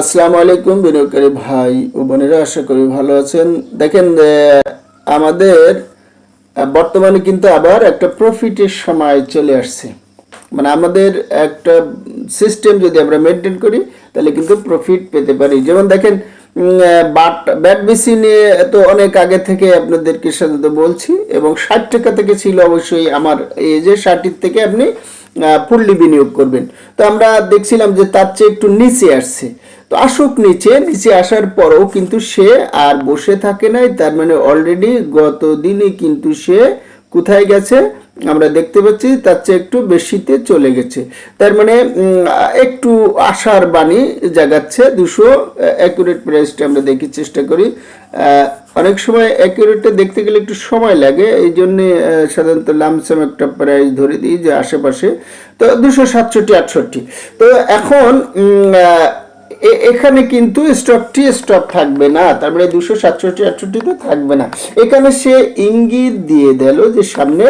আসসালামু আলাইকুম বিনিয়োগকারী ভাই ও বোনেরা, আশা করি ভালো আছেন। দেখেন আমাদের বর্তমানে কিন্তু আবার একটা প্রফিটের সময় চলে আসছে। মানে আমাদের একটা সিস্টেম যদি আমরা মেনটেন করি, তাহলে কিন্তু প্রফিট পেতে পারি। যেমন দেখেন বাট, ব্যাট বেসি নিয়ে তো অনেক আগে থেকে আপনাদেরকে সাথে তো বলছি, এবং ষাট টাকা থেকে ছিল অবশ্যই আমার, এই যে ষাটের থেকে আপনি ফুললি বিনিয়োগ করবেন। তো আমরা দেখছিলাম যে তার চেয়ে একটু নিচে আসছে। তো আসুক নিচে নিচে আসার পরও কিন্তু সে আর বসে থাকে নাই। তার মানে অলরেডি গত দিনে কিন্তু সে কোথায় গেছে? আমরা দেখতে পাচ্ছি তার চেয়ে একটু বেশিতে চলে গেছে। তার মানে একটু আশার বাণী জাগাচ্ছে। দুশো অ্যাকুরেট প্রাইসটা আমরা দেখি, চেষ্টা করি। অনেক সময় অ্যাকুরেটটা দেখতে গেলে একটু সময় লাগে। এই জন্যে সাধারণত লামসাম একটা প্রাইস ধরে দিই যে আশেপাশে। তো দুশো সাতষট্টি, আটষট্টি। তো এখন এখানে কিন্তু স্টকটি স্টক থাকবে না, তার মানে দুশো সাতষট্টি আটষট্টিতে থাকবে না। এখানে সে ইঙ্গিত দিয়ে দিল যে সামনে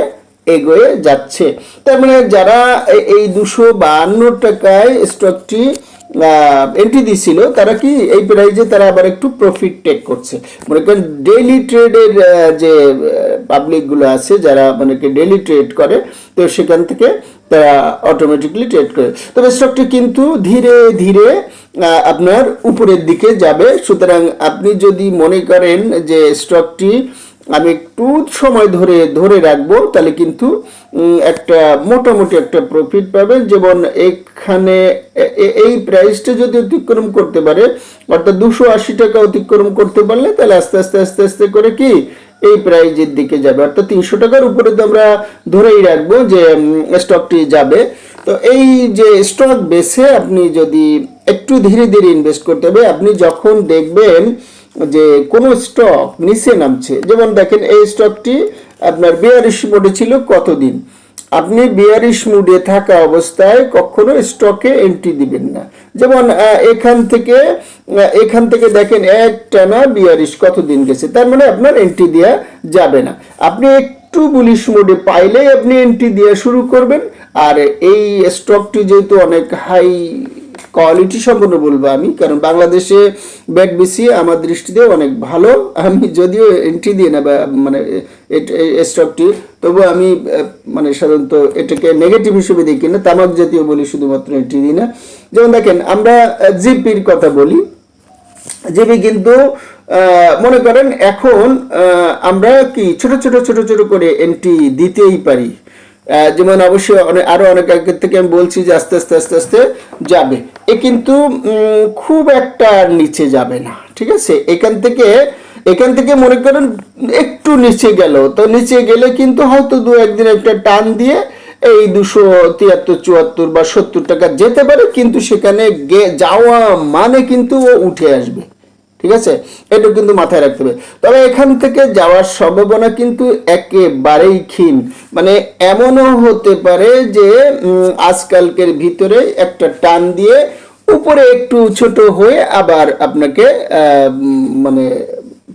এগোয়ে যাচ্ছে। তার মানে যারা এই দুশো বাহান্ন টাকায় স্টকটি এন্ট্রি দিছিল, তারা কি এই প্রাইজে তারা আবার একটু প্রফিট টেক করছে? মনে করেন ডেইলি ট্রেডের যে পাবলিকগুলো আছে, যারা মানে কি ডেইলি ট্রেড করে, তো সেখান থেকে তারা অটোমেটিকলি ট্রেড করে। তবে স্টকটি কিন্তু ধীরে ধীরে আপনার উপরের দিকে যাবে। সুতরাং আপনি যদি মনে করেন যে স্টকটি আমি একটু সময় ধরে ধরে রাখব, তাহলে কিন্তু একটা মোটামুটি একটা প্রফিট পাবেন। যেমন এখানে এই প্রাইসটা যদি অতিক্রম করতে পারে, অর্থাৎ দুশো আশি টাকা অতিক্রম করতে পারলে, তাহলে আস্তে আস্তে আস্তে আস্তে করে কি এই প্রাইজের দিকে যাবে। অর্থাৎ তিনশো টাকার উপরে তো আমরা ধরেই রাখব যে স্টকটি যাবে। তো এই যে স্টক বেসে আপনি যদি একটু ধীরে ধীরে ইনভেস্ট করতে হবে, আপনি যখন দেখবেন যে কোনো স্টক নিচে নামছে, যেমন দেখেন এই স্টকটি আপনার বিয়ারিশ মোটে ছিল কতদিন? আপনি বিয়ারিশ মুডে থাকা অবস্থায় কখনো স্টকে এন্ট্রি দিবেন না। যেমন এখান থেকে এখান থেকে দেখেন এক টানা বিয়ারিশ কতদিন গেছে, তার মানে আপনার এন্ট্রি দেওয়া যাবে না। আপনি একটু বুলিশ মুডে পাইলেই আপনি এন্ট্রি দেওয়া শুরু করবেন। আর এই স্টকটি যেহেতু অনেক হাই কোয়ালিটি সম্পন্ন বলব আমি, কারণ বাংলাদেশে ব্যাট বেশি, আমার দৃষ্টিতে অনেক ভালো। আমি যদিও এন্ট্রি দিই না, বা মানে স্টকটি তবু আমি মানে সাধারণত এটাকে নেগেটিভ হিসেবে দেখি না, তামাক জাতীয় বলি শুধুমাত্র এন্ট্রি দিই না। যেমন দেখেন, আমরা জিপির কথা বলি। জিপি কিন্তু মনে করেন এখন আমরা কি ছোট ছোট ছোট ছোট করে এন্ট্রি দিতেই পারি। যেমন অবশ্যই অনেক আরও অনেক আগের থেকে আমি বলছি যে আস্তে আস্তে আস্তে আস্তে যাবে। এ কিন্তু খুব একটা নিচে যাবে না, ঠিক আছে? এখান থেকে এখান থেকে মনে করেন একটু নিচে গেল। তো নিচে গেলে কিন্তু হয়তো দু একদিন একটা টান দিয়ে এই দুশো তিয়াত্তর, চুয়াত্তর বা সত্তর টাকা যেতে পারে, কিন্তু সেখানে যাওয়া মানে কিন্তু ও উঠে আসবে। ঠিক আছে? এটা কিন্তু মাথায় রাখতে হবে। তবে এখান থেকে যাওয়ার সম্ভাবনা কিন্তু একেবারেই ক্ষীণ। মানে এমনও হতে পারে যে আজকালকের ভিতরে একটা টান দিয়ে উপরে একটু ছোট হয়ে আবার আপনাকে মানে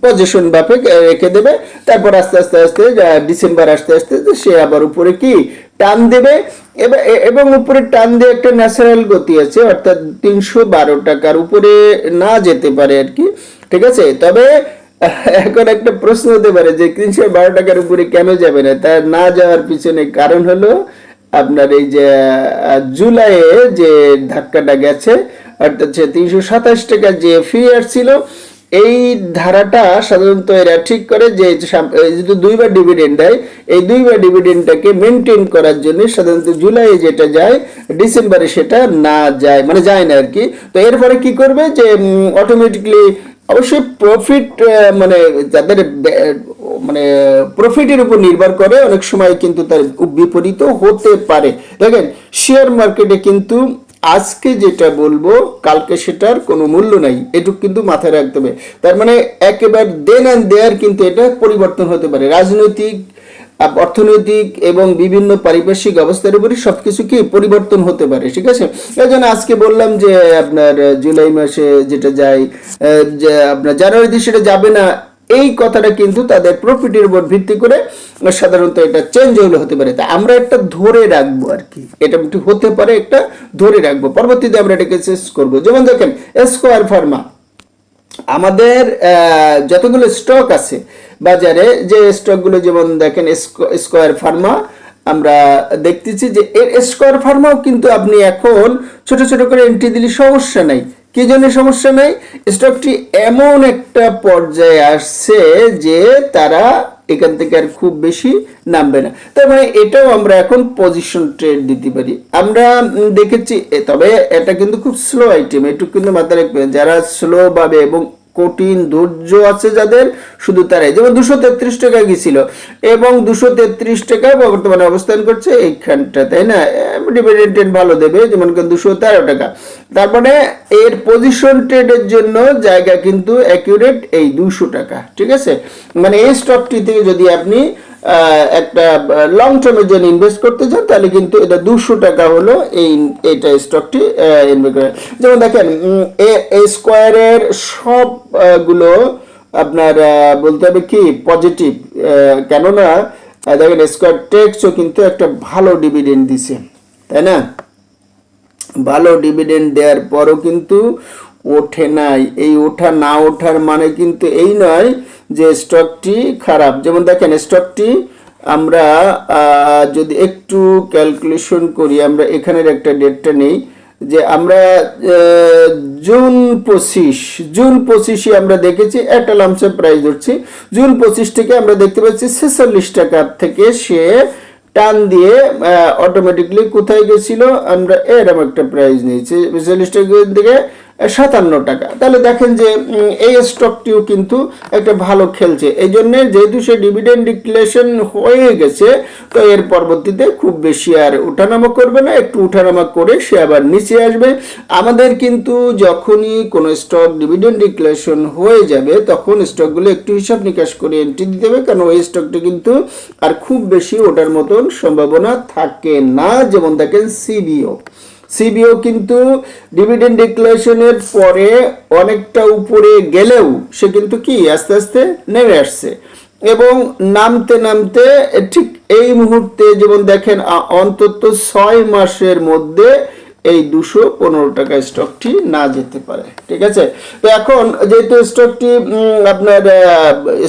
পজিশন ভাবে রেখে দেবে। তারপর আস্তে আস্তে আস্তে ডিসেম্বর আসতে আসতে সে আবার উপরে কি? টান দেবে। এব- উপরে টান দিয়ে একটা ন্যাচারাল গতি আছে, অর্থাৎ তিনশো বারো টাকার উপরে না যেতে পারে আর কি। ঠিক আছে? তবে, এখন একটা প্রশ্ন হতে পারে যে তিনশো বারো টাকার উপরে কেন যাবে না? তার না যাওয়ার পিছনে কারণ হলো আপনার এই যে জুলাইয়ে যে ধাক্কাটা গেছে, অর্থাৎ যে তিনশো সাতাশ টাকা যে ফি ছিল এই ধারাটা সাধারণত এরা ঠিক করে যে যেহেতু দুইবার ডিভিডেন্ড দেয়, এই দুইবার ডিভিডেন্ডটাকে মেনটেন করার জন্য সাধারণত জুলাই যেটা যায়, ডিসেম্বরে সেটা না যায় মানে যায় না আর কি তো এরপরে কি করবে যে অটোমেটিকলি অবশ্যই প্রফিট মানে যাদের মানে প্রফিটের উপর নির্ভর করে, অনেক সময় কিন্তু তার বিপরীত হতে পারে। দেখেন শেয়ার মার্কেটে কিন্তু আজকে যেটা বলব, কালকে সেটার কোনো মূল্য নাই। এটুকু কিন্তু মাথায় রাখতে হবে। তার মানে একেবারে দেন অ্যান্ড দেয়ার কিন্তু এটা পরিবর্তন হতে পারে। রাজনৈতিক অর্থনৈতিক এবং বিভিন্ন পারিপার্শ্বিক অবস্থার উপরে সবকিছু কি পরিবর্তন হতে পারে, ঠিক আছে? এই জন্য আজকে বললাম যে আপনার, জুলাই মাসে যেটা যায় আপনার জানুয়ারিতে সেটা যাবে না এই কথাটা কিন্তু তাদের প্রফিটের উপর ভিত্তি করে সাধারণত এটা চেঞ্জ হলে হতে পারে। তা আমরা একটা ধরে রাখব আর কি। এটা একটু হতে পারে, একটা ধরে রাখব। পরবর্তীতে আমরা এটাকে শেষ করব। যেমন দেখেন স্কোয়ার ফার্মা আমাদের যতগুলো স্টক আছে, বাজারে যে স্টকগুলো যেমন দেখেন স্কো- স্কোয়ার ফার্মা আমরা দেখতেছি যে এর স্কোয়ার ফার্মাও কিন্তু আপনি এখন ছোট ছোট করে এন্ট্রি দিলে সমস্যা নাই। কি জন্য সমস্যা নেই? স্টকটি এমন একটা পর্যায়ে আসছে যে তারা এখান থেকে আর খুব বেশি নামবে না। তার মানে এটাও আমরা এখন পজিশন ট্রেড দিতে পারি। আমরা দেখেছি তবে এটা কিন্তু খুব স্লো আইটেম একটু কিন্তু মাথায় রাখবেন, যারা স্লোভাবে এবং কঠিন ধৈর্য আছে যাদের, শুধু তারাই। যেমন দুশো তেত্রিশ টাকা গেছিল এবং দুশো তেত্রিশ টাকায় বর্তমানে অবস্থান করছে এইখানটা, তাই না? ডিভিডেন্ড ভালো দেবে, যেমন দুশো তেরো টাকা। তারপরে এর পজিশন ট্রেডের জন্য জায়গা কিন্তু অ্যাকিউরেট এই দুশো টাকা, ঠিক আছে? মানে এই স্টকটি থেকে যদি আপনি একটা লং টার্মের জন্য ইনভেস্ট করতে চান তাহলে কিন্তু এটা দুশো টাকা হলো এই এইটা স্টকটি ইনভেস্ট করে। যেমন দেখেন এ- স্কোয়ারের সব আহ, গুলো আপনার বলতে হবে কি পজিটিভ কেননা দেখেন স্কোয়ার টেক্সও কিন্তু একটা ভালো ডিভিডেন্ড দিছে তাই না? ভালো ডিভিডেন্ড দেওয়ার পরও কিন্তু ওঠে নাই। এই ওঠা না ওঠার মানে কিন্তু এই নয় যে স্টকটি খারাপ। যেমন দেখেন, স্টকটি আমরা যদি একটু ক্যালকুলেশন করি, আমরা এখানের একটা ডেটটা নেই, যে আমরা জুন পঁচিশ, জুন পঁচিশে আমরা দেখেছি একটা লামসে প্রাইস ধরছি। জুন পঁচিশ থেকে আমরা দেখতে পাচ্ছি ছেচল্লিশ টাকা থেকে সে টান দিয়ে অটোমেটিকলি কোথায় গেছিল? আমরা এরকম একটা প্রাইস নিয়েছি। বিয়াল্লিশ টাকা থেকে সাতান্ন টাকা তাহলে দেখেন যে এই স্টকটিও কিন্তু একটা ভালো খেলছে। এই জন্য যেহেতু সে ডিভিডেন্ড ডিক্লেশন হয়ে গেছে, তো এর পরবর্তীতে খুব বেশি আর উঠানামা করবে না। একটু উঠানামা করে সে আবার নিচে আসবে। আমাদের কিন্তু যখনই কোনো স্টক ডিভিডেন্ড ডিক্লেশন হয়ে যাবে, তখন স্টকগুলো একটু হিসাব নিকাশ করে এন্ট্রি দিতে হবে। কারণ ওই স্টকটি কিন্তু আর খুব বেশি ওটার মতন সম্ভাবনা থাকে না। যেমন দেখেন সিবিও সিবিও কিন্তু ডিভিডেন্ড ডিক্লারেশনের পরে অনেকটা উপরে গেলেও সে কিন্তু কি আস্তে আস্তে নেমে আসছে। এবং নামতে নামতে ঠিক এই মুহূর্তে যেমন দেখেন অন্তত ছয় মাসের মধ্যে এই দুশো পনেরো টাকা স্টকটি না যেতে পারে। ঠিক আছে? তো এখন যেহেতু স্টকটি আপনার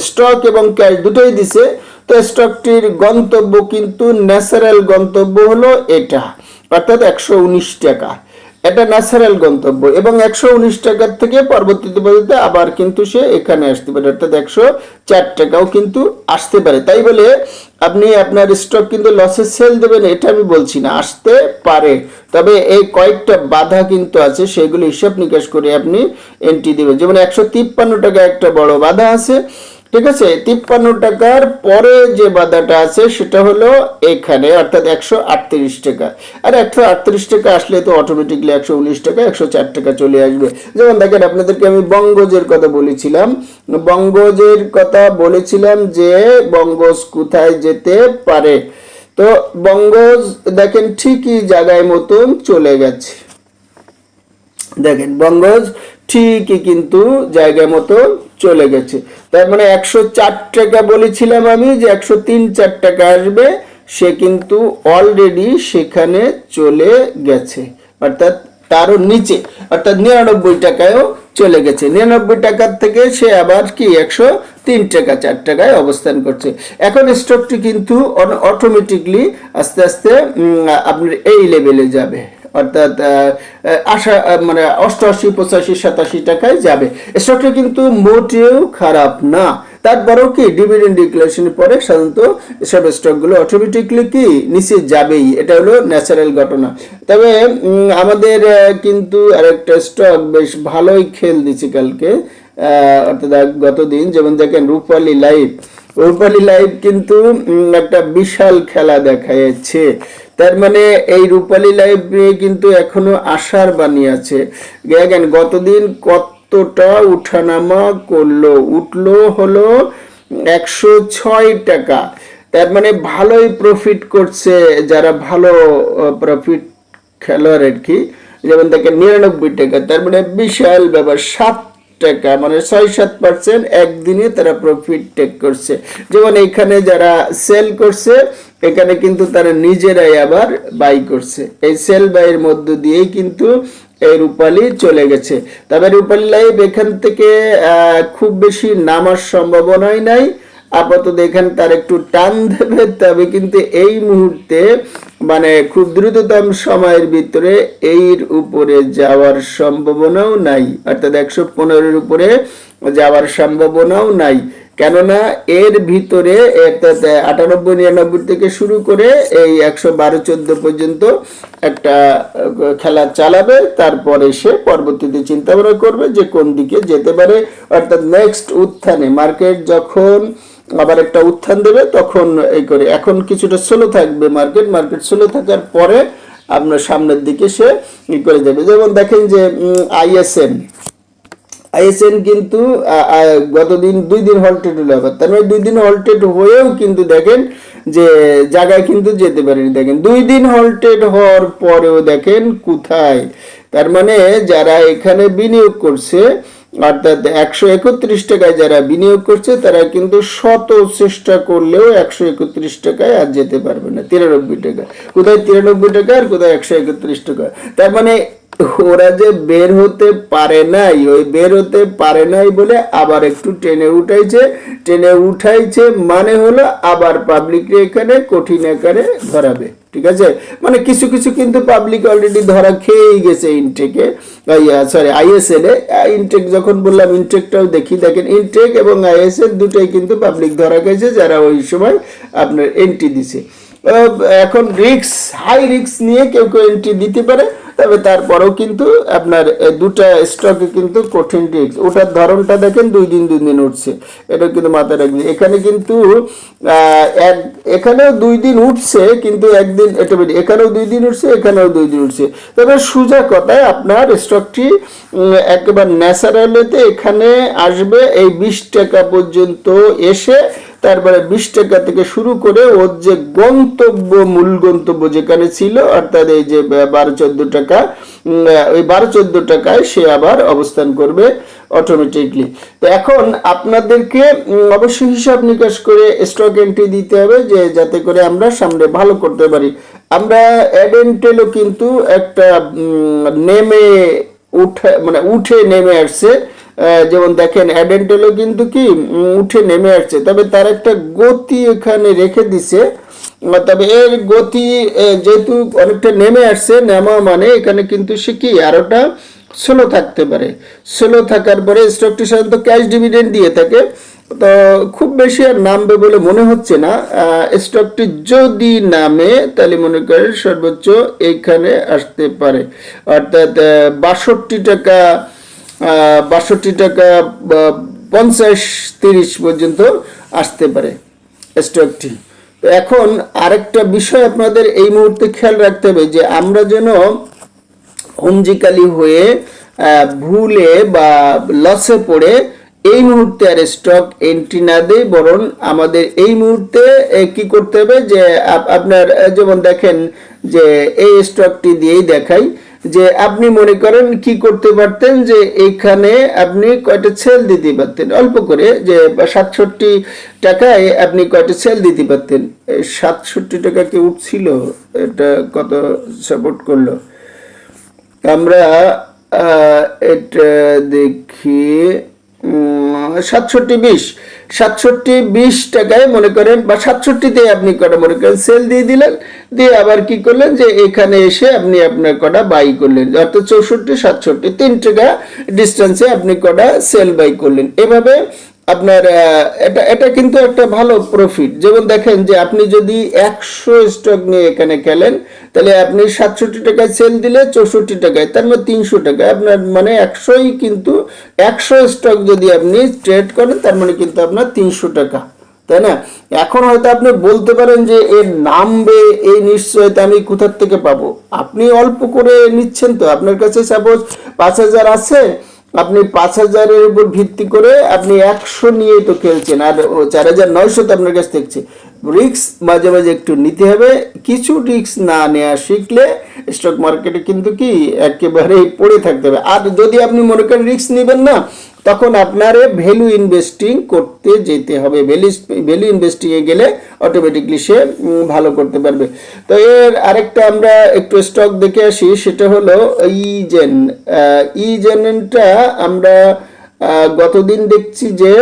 স্টক এবং ক্যাশ দুটোই দিছে, তো স্টকটির গন্তব্য কিন্তু ন্যাচারাল গন্তব্য হলো এটা। অর্থাৎ একশো উনিশ টাকা। এটা ন্যাচারাল গন্তব্য এবং একশো উনিশ টাকার থেকে পরবর্তীতে পর্যন্ত আবার কিন্তু সে এখানে আসতে পারে। অর্থাৎ একশো চার টাকাও কিন্তু আসতে পারে। তাই বলে আপনি আপনার স্টক কিন্তু লসে সেল দেবেন, এটা আমি বলছি না, আসতে পারে। তবে এই কয়েকটা বাধা কিন্তু আছে, সেগুলো হিসাব নিকাশ করে আপনি এন্ট্রি দেবেন। যেমন একশো তিপ্পান্ন টাকা একটা বড় বাধা আছে ঠিক আছে, তিপ্পান্ন টাকার পরে যে বাধাটা আছে সেটা হলো এখানে, অর্থাৎ একশো আটত্রিশ টাকা। আর একশো আটত্রিশ টাকা আসলে তো অটোমেটিকলি একশো উনিশ টাকা, একশো চার টাকা চলে আসবে। যেমন দেখেন, আপনাদেরকে আমি বঙ্গজের কথা বলেছিলাম। বঙ্গজের কথা বলেছিলাম যে বঙ্গজ কোথায় যেতে পারে। তো বঙ্গজ দেখেন ঠিকই জায়গায় মতন চলে গেছে। দেখেন, বঙ্গজ ঠিকই কিন্তু জায়গা মতো চলে গেছে। তার মানে একশো চার টাকা বলেছিলাম আমি যে একশো তিন চার টাকা আসবে, সে কিন্তু অলরেডি সেখানে চলে গেছে। অর্থাৎ তারও নিচে, অর্থাৎ নিরানব্বই টাকায়ও চলে গেছে। নিরানব্বই টাকার থেকে সে আবার কি একশো তিন টাকা, চার টাকায় অবস্থান করছে। এখন স্টকটি কিন্তু অটোমেটিকলি আস্তে আস্তে আপনার এই লেভেলে যাবে। অর্থাৎ আশা মানে অষ্টআশি, পঁচাশি, সাতাশি টাকায় যাবে। স্টকটা কিন্তু মোটেও খারাপ না। তারপরেও কি ডিভিডেন্ড ডিক্লারেশনের পরে সাধারণত এসব স্টকগুলো অটোমেটিকলি কি নিচে যাবেই? এটা হলো ন্যাচারাল ঘটনা। তবে আমাদের কিন্তু আরেকটা স্টক বেশ ভালোই খেল দিচ্ছে কালকে। অর্থাৎ গতদিন যেমন দেখেন রূপালী লাইফ রূপালী লাইফ কিন্তু একটা বিশাল খেলা দেখাচ্ছে। তার মানে এই রূপালী নিয়ে কিন্তু এখনও আশার বাণী আছে। দেখেন, গতদিন কতটা উঠানামা করল। উঠল হলো একশো ছয় টাকা। তার মানে ভালোই প্রফিট করছে যারা ভালো প্রফিট খেলোয়াড় আর কি। যেমন দেখেন, নিরানব্বই টাকা। তার মানে বিশাল ব্যাপার। সাত টাকা মানে ছয় সাত পার্সেন্ট একদিনে তারা প্রফিট টেক করছে। যেমন এখানে যারা সেল করছে, এখানে কিন্তু তারা নিজেরাই আবার বাই করছে। এই সেল বাইয়ের মধ্য দিয়েই কিন্তু এই রূপালী চলে গেছে। তবে রূপালী লাইভ এখান থেকে খুব বেশি নামার সম্ভাবনাই নাই। আপাতত এখানে তার একটু টান দেবে, তবে কিন্তু এই মুহূর্তে মানে খুব দ্রুততম সময়ের ভিতরে এর উপরে যাওয়ার সম্ভাবনাও নাই, অর্থাৎ একশো পনেরোর উপরে যাওয়ার সম্ভাবনাও নাই। কেননা এর ভিতরে অর্থাৎ আটানব্বই, নিরানব্বই থেকে শুরু করে এই একশো বারো, চোদ্দ পর্যন্ত একটা খেলা চালাবে। তারপরে সে পরবর্তীতে চিন্তা ভাবনা করবে যে কোন দিকে যেতে পারে। অর্থাৎ নেক্সট উত্থানে মার্কেট যখন আবার একটা উত্থান দেবে, তখন এই করে। এখন কিছুটা স্লো থাকবে মার্কেট মার্কেট স্লো থাকার পরে আপনার সামনের দিকে সে ই করে যাবে। যেমন দেখেন যে আইএসএন আইএসএন কিন্তু গতদিন দুই দিন হল্টেড হলো আবার। তার মানে দুই দিন হল্টেড হয়েও কিন্তু দেখেন যে, জায়গায় কিন্তু যেতে পারেনি। দেখেন, দুই দিন হল্টেড হওয়ার পরেও দেখেন কোথায়? তার মানে যারা এখানে বিনিয়োগ করছে অর্থাৎ একশো একত্রিশ টাকায় যারা বিনিয়োগ করছে, তারা কিন্তু শত চেষ্টা করলেও একশো একত্রিশ টাকায় আর যেতে পারবে না। তিরানব্বই টাকা। কোথায় তিরানব্বই টাকা আর কোথায় একশো একত্রিশ টাকা? তার মানে ওরা যে বের হতে পারে নাই, ওই বের হতে পারে নাই বলে আবার একটু টেনে উঠাইছে। টেনে উঠাইছে মানে হলো আবার পাবলিককে এখানে কঠিন আকারে ধরাবে, ঠিক আছে? মানে কিছু কিছু কিন্তু পাবলিক অলরেডি ধরা খেয়েই গেছে ইনটেকে সরি আইএসএল এ। ইনটেক যখন বললাম ইনটেকটাও দেখি, দেখেন ইনটেক এবং আইএসএল দুটোই কিন্তু পাবলিক ধরা গেছে যারা ওই সময় আপনার এন্ট্রি দিছে। এখন রিক্স হাই রিক্স নিয়ে কেউ কেউ এন্ট্রি দিতে পারে, তবে তারপরেও কিন্তু আপনার দুটা স্টকে কিন্তু কঠিন রিক্স ওটার ধরনটা দেখেন, দুই দিন দুই দিন উঠছে। এটা কিন্তু মাথায় রাখবেন। এখানে কিন্তু এক, এখানেও দুই দিন উঠছে, কিন্তু একদিন, এটা এখানেও দুই দিন উঠছে, এখানেও দুই দিন উঠছে। তবে সোজা কথায় আপনার স্টকটি একেবারে ন্যাচারালিতে এখানে আসবে, এই বিশ টাকা পর্যন্ত এসে তারপরে বিশ টাকা থেকে শুরু করে ওর যে গন্তব্য, মূল গন্তব্য যেখানে ছিল, অর্থাৎ এই যে বারো চোদ্দ টাকা ওই বারো চোদ্দ টাকায় সে আবার অবস্থান করবে অটোমেটিকলি তো এখন আপনাদেরকে অবশ্যই হিসাব নিকাশ করে স্টক এন্ট্রি দিতে হবে যে, যাতে করে আমরা সামনে ভালো করতে পারি। আমরা অ্যাডেন্টেলও কিন্তু একটা নেমে উঠে মানে উঠে নেমে আসছে। যেমন দেখেন, অ্যাডেন্টেলও কিন্তু কি উঠে নেমে আসছে। তবে তার একটা গতি এখানে রেখে দিছে। তবে এর গতি যেহেতু অনেকটা নেমে আসছে, নেমা মানে এখানে কিন্তু সে কি, আরোটা স্লো থাকতে পারে। স্লো থাকার পরে স্টকটি সাধারণত ক্যাশ ডিভিডেন্ড দিয়ে থাকে। তো খুব বেশি আর নামবে বলে মনে হচ্ছে না। স্টকটি যদি নামে, তাহলে মনে করেন সর্বোচ্চ এইখানে আসতে পারে। অর্থাৎ বাষট্টি টাকা বাষট্টি টাকা, বা পঞ্চাশ, তিরিশ পর্যন্ত আসতে পারে স্টকটি। তো এখন আরেকটা বিষয় আপনাদের এই মুহূর্তে খেয়াল রাখতে হবে যে আমরা যেন হুঞ্জিকালি হয়ে ভুলে বা লসে পড়ে এই মুহূর্তে আর স্টক এন্ট্রি না দেই, বরং আমাদের এই মুহূর্তে কি করতে হবে যে, আপ- আপনার যেমন দেখেন যে এই স্টকটি দিয়েই দেখাই যে আপনি মনে করেন কি করতে পারতেন যে এইখানে আপনি কয়টা সেল দিতে পারতেন? অল্প করে, যে সাতষট্টি টাকায় আপনি কয়টা সেল দিতে পারতেন? সাতষট্টি টাকা কি উঠছিল এটা কত সাপোর্ট করল? আমরা এটা দেখি সাতষট্টি বিশ। সাতষট্টি বিশ টাকায় মনে করেন, বা সাতষট্টিতে আপনি কটা মনে করেন সেল দিয়ে দিলেন, দিয়ে আবার কি করলেন যে এখানে এসে আপনি আপনার কটা বাই করলেন। অর্থাৎ চৌষট্টি, সাতষট্টি, তিন টাকা ডিস্টেন্সে আপনি কটা সেল বাই করলেন। এভাবে আপনার এটা এটা কিন্তু একটা ভালো প্রফিট যেমন দেখেন যে আপনি যদি একশো স্টক নিয়ে এখানে খেলেন, তাহলে আপনি সাতষট্টি টাকায় সেল দিলে চৌষট্টি টাকায়, তার মানে তিনশো টাকায়। আপনার মানে একশোই কিন্তু, একশো স্টক যদি আপনি ট্রেড করেন, তার মানে কিন্তু আপনার তিনশো টাকা। তাই না? এখন হয়তো আপনি বলতে পারেন যে এর নামবে, এই নিশ্চয়তা আমি কোথার থেকে পাবো? আপনি অল্প করে নিচ্ছেন তো। আপনার কাছে সাপোজ পাঁচ হাজার আছে আপনি পাঁচ হাজারের উপর ভিত্তি করে আপনি একশো নিয়ে তো খেলছেন, আর চার হাজার নয়শো তো আপনার কাছে দেখছে। রিক্স মাঝে মাঝে একটু নিতে হবে, কিছু রিক্স না নেওয়া শিখলে স্টক মার্কেটে কিন্তু কি একেবারেই পড়ে থাকতে হবে। আর যদি আপনি মনে করেন রিক্স নেবেন না তখন আপনারে ভ্যালু ইনভেস্টিং করতে যেতে হবে। ভ্যালু ভ্যালু ইনভেস্টিংয়ে গেলে অটোমেটিকলি সে ভালো করতে পারবে। তো এর আরেকটা আমরা একটু স্টক দেখে আসি, সেটা হলো ইজেন ইজেনটা আমরা গতদিন দেখছি যে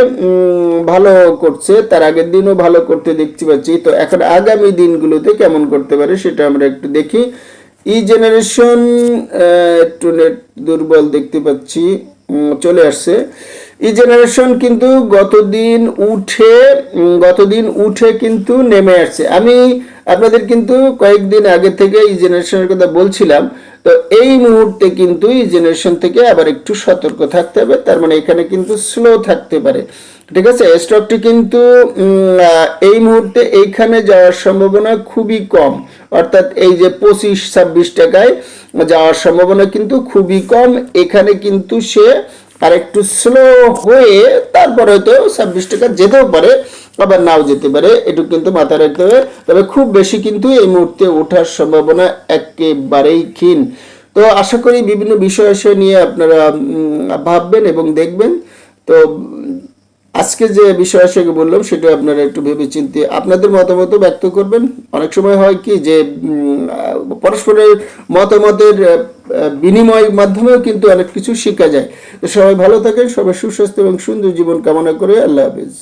ভালো করছে, তার আগের দিনও ভালো করতে দেখতে পাচ্ছি। তো এখন আগামী দিনগুলোতে কেমন করতে পারে সেটা আমরা একটু দেখি। ই জেনারেশন একটু নেট দুর্বল দেখতে পাচ্ছি। চলে আসছে। ই জেনারেশন কিন্তু গতদিন উঠে গতদিন উঠে কিন্তু নেমে আসছে। আমি আপনাদের কিন্তু কয়েকদিন আগে থেকে এই জেনারেশনের কথা বলছিলাম। তো এই মুহূর্তে কিন্তু এই জেনারেশন থেকে আবার একটু সতর্ক থাকতে হবে। তার মানে এখানে কিন্তু স্লো থাকতে পারে। ঠিক আছে? স্টকটি কিন্তু এই মুহূর্তে এইখানে যাওয়ার সম্ভাবনা খুবই কম। অর্থাৎ এই যে পঁচিশ, ছাব্বিশ টাকায় যাওয়ার সম্ভাবনা কিন্তু খুবই কম। এখানে কিন্তু সে আর একটু স্লো হয়ে তারপরে হয়তো ছাব্বিশ টাকা যেতেও পারে, আবার নাও যেতে পারে এটু কিন্তু মাথায় রাখতে হবে। তবে খুব বেশি কিন্তু এই মুহূর্তে ওঠার সম্ভাবনা একেবারেই ক্ষীণ। তো আশা করি বিভিন্ন বিষয় নিয়ে আপনারা ভাববেন এবং দেখবেন। তো আজকে যে বিষয় আশাকে বললাম, সেটা আপনারা একটু ভেবে চিন্তে আপনাদের মতামত ব্যক্ত করবেন। অনেক সময় হয় কি যে পরস্পরের মতামতের বিনিময়ের মাধ্যমেও কিন্তু অনেক কিছু শেখা যায়। তো সবাই ভালো থাকেন, সবাই সুস্বাস্থ্য এবং সুন্দর জীবন কামনা করে আল্লাহ হাফিজ।